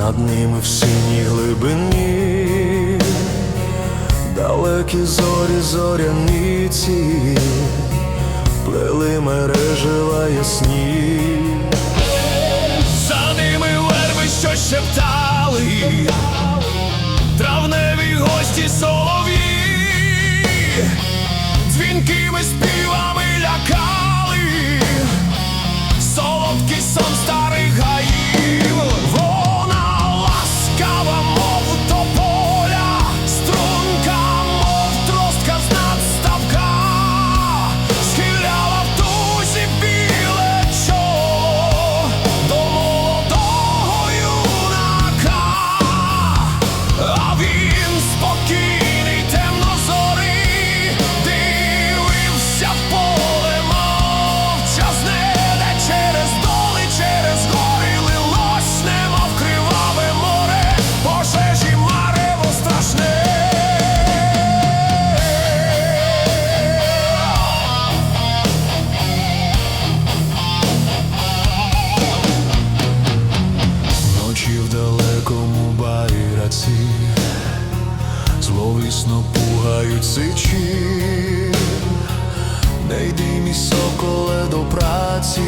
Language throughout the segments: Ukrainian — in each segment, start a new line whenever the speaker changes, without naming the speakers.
над ними в синій глибині, далекі зорі зоряниці, плели мережева ясні. За ними верби, що шептали, далекому байраці. Зловісно пугають сичі, не йди мій до праці,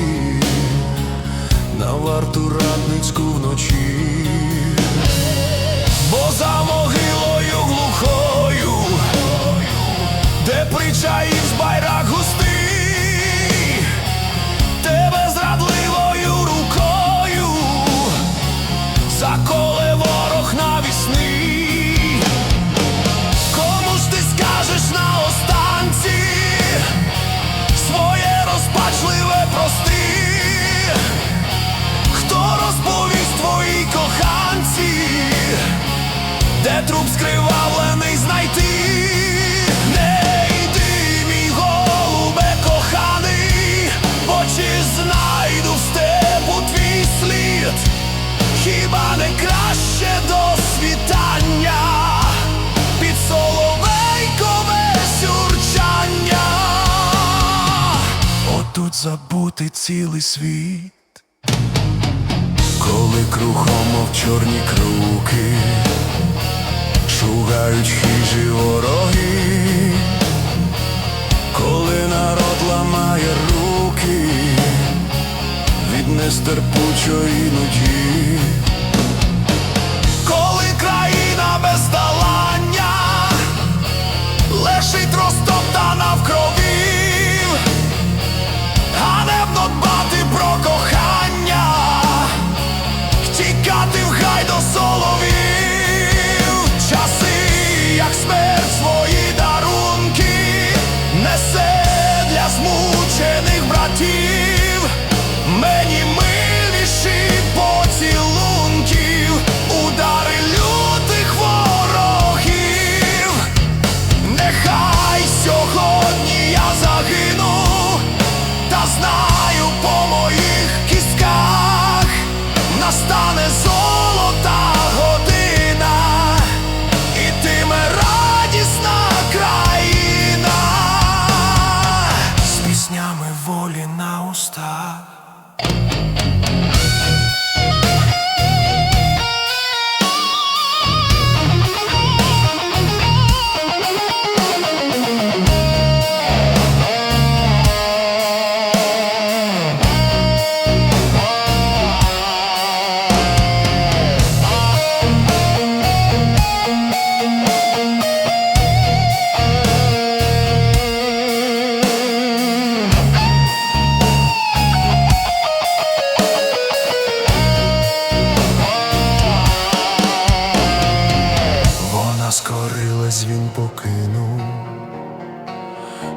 на варту радницьку вночі, забути цілий світ, коли кругом, мов чорні круки, шугають хижі вороги, коли народ ламає руки від нестерпучої бездолання лежить розтоптана в крові,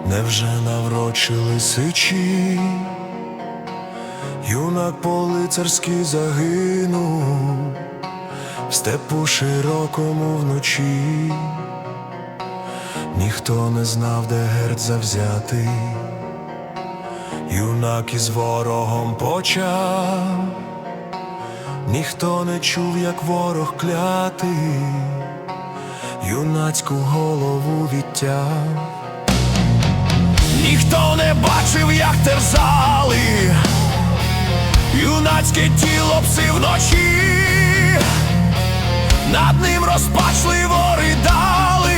невже наврочили сичі, юнак по-лицарськи загинув, в степу широкому вночі, ніхто не знав, де герд завзятий, юнак із ворогом почав. Ніхто не чув, як ворог клятий, юнацьку голову відтяв. Ніхто не бачив, як терзали юнацьке тіло пси вночі, над ним розпачливо ридали,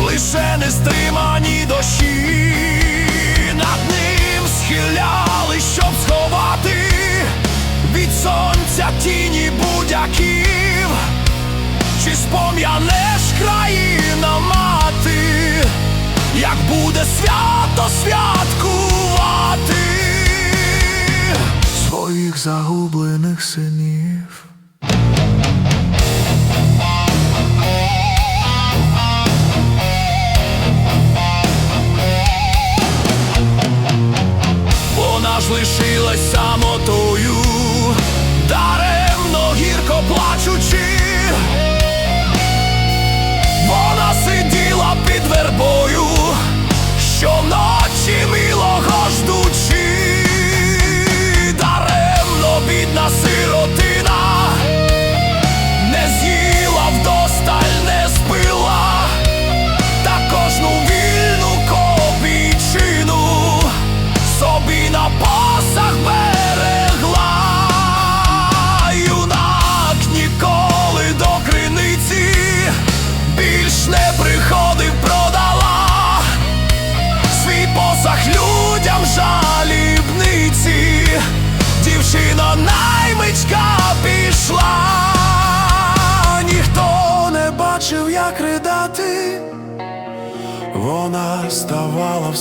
лише нестримані дощі, над ним схиляли, щоб сховати від сонця тіні будяків, чи спом'янеш свято святкувати своїх загублених синів.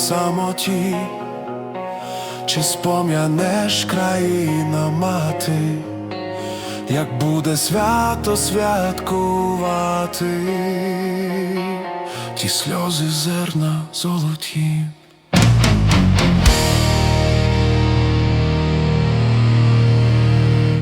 Самоті, чи спом'янеш країна мати, як буде свято святкувати, ті сльози зерна золоті.